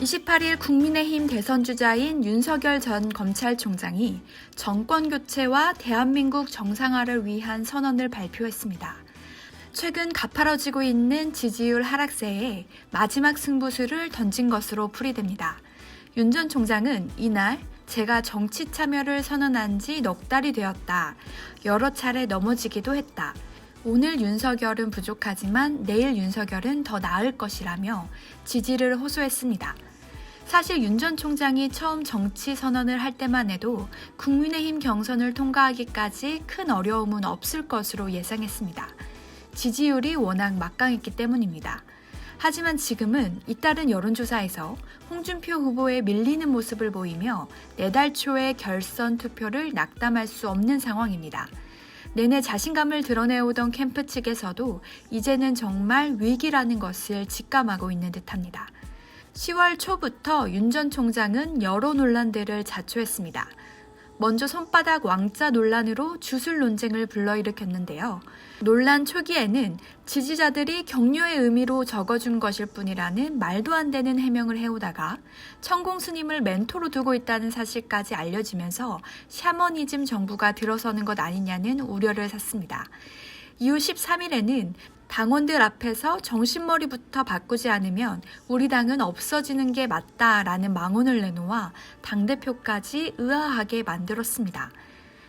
28일 국민의힘 대선 주자인 윤석열 전 검찰총장이 정권 교체와 대한민국 정상화를 위한 선언을 발표했습니다. 최근 가파라지고 있는 지지율 하락세에 마지막 승부수를 던진 것으로 풀이됩니다. 윤 전 총장은 이날 제가 정치 참여를 선언한 지 넉 달이 되었다. 여러 차례 넘어지기도 했다. 오늘 윤석열은 부족하지만 내일 윤석열은 더 나을 것이라며 지지를 호소했습니다. 사실 윤 전 총장이 처음 정치 선언을 할 때만 해도 국민의힘 경선을 통과하기까지 큰 어려움은 없을 것으로 예상했습니다. 지지율이 워낙 막강했기 때문입니다. 하지만 지금은 잇따른 여론조사에서 홍준표 후보에 밀리는 모습을 보이며 내달 초에 결선 투표를 낙담할 수 없는 상황입니다. 내내 자신감을 드러내오던 캠프 측에서도 이제는 정말 위기라는 것을 직감하고 있는 듯합니다. 10월 초부터 윤 전 총장은 여러 논란들을 자초했습니다. 먼저 손바닥 왕자 논란으로 주술 논쟁을 불러일으켰는데요. 논란 초기에는 지지자들이 격려의 의미로 적어준 것일 뿐이라는 말도 안 되는 해명을 해오다가 천공 스님을 멘토로 두고 있다는 사실까지 알려지면서 샤머니즘 정부가 들어서는 것 아니냐는 우려를 샀습니다. 이후 13일에는 당원들 앞에서 정신머리부터 바꾸지 않으면 우리 당은 없어지는 게 맞다라는 망언을 내놓아 당대표까지 의아하게 만들었습니다.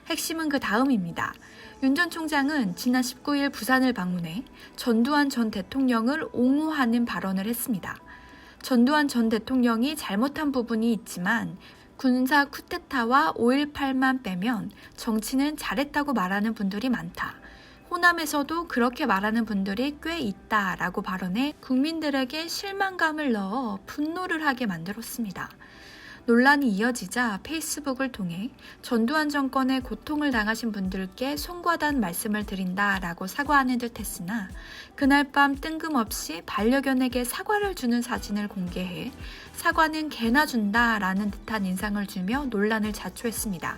핵심은 그 다음입니다. 윤 전 총장은 지난 19일 부산을 방문해 전두환 전 대통령을 옹호하는 발언을 했습니다. 전두환 전 대통령이 잘못한 부분이 있지만 군사 쿠데타와 5.18만 빼면 정치는 잘했다고 말하는 분들이 많다. 호남에서도 그렇게 말하는 분들이 꽤 있다라고 발언해 국민들에게 실망감을 넣어 분노를 하게 만들었습니다. 논란이 이어지자 페이스북을 통해 전두환 정권의 고통을 당하신 분들께 송구하다는 말씀을 드린다라고 사과하는 듯 했으나 그날 밤 뜬금없이 반려견에게 사과를 주는 사진을 공개해 사과는 개나 준다라는 듯한 인상을 주며 논란을 자초했습니다.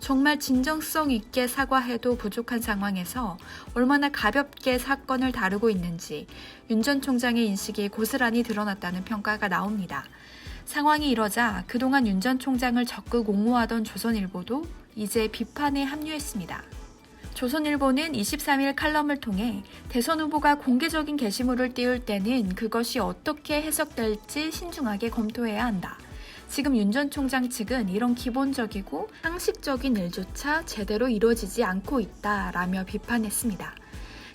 정말 진정성 있게 사과해도 부족한 상황에서 얼마나 가볍게 사건을 다루고 있는지 윤 전 총장의 인식이 고스란히 드러났다는 평가가 나옵니다. 상황이 이러자 그동안 윤 전 총장을 적극 옹호하던 조선일보도 이제 비판에 합류했습니다. 조선일보는 23일 칼럼을 통해 대선 후보가 공개적인 게시물을 띄울 때는 그것이 어떻게 해석될지 신중하게 검토해야 한다. 지금 윤 전 총장 측은 이런 기본적이고 상식적인 일조차 제대로 이루어지지 않고 있다라며 비판했습니다.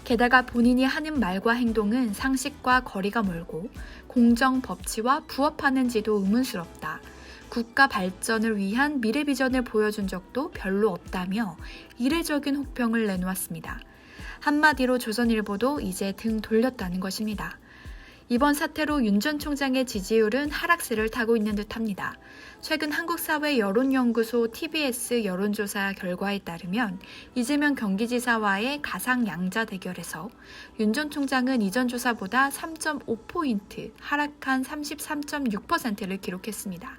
게다가 본인이 하는 말과 행동은 상식과 거리가 멀고 공정 법치와 부합하는지도 의문스럽다. 국가 발전을 위한 미래 비전을 보여준 적도 별로 없다며 이례적인 혹평을 내놓았습니다. 한마디로 조선일보도 이제 등 돌렸다는 것입니다. 이번 사태로 윤 전 총장의 지지율은 하락세를 타고 있는 듯합니다. 최근 한국사회 여론연구소 TBS 여론조사 결과에 따르면 이재명 경기지사와의 가상 양자 대결에서 윤 전 총장은 이전 조사보다 3.5포인트 하락한 33.6%를 기록했습니다.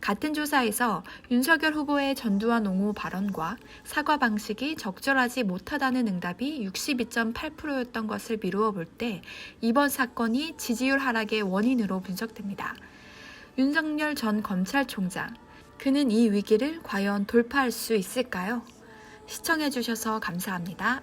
같은 조사에서 윤석열 후보의 전두환 옹호 발언과 사과 방식이 적절하지 못하다는 응답이 62.8%였던 것을 미루어 볼 때 이번 사건이 지지율 하락의 원인으로 분석됩니다. 윤석열 전 검찰총장, 그는 이 위기를 과연 돌파할 수 있을까요? 시청해주셔서 감사합니다.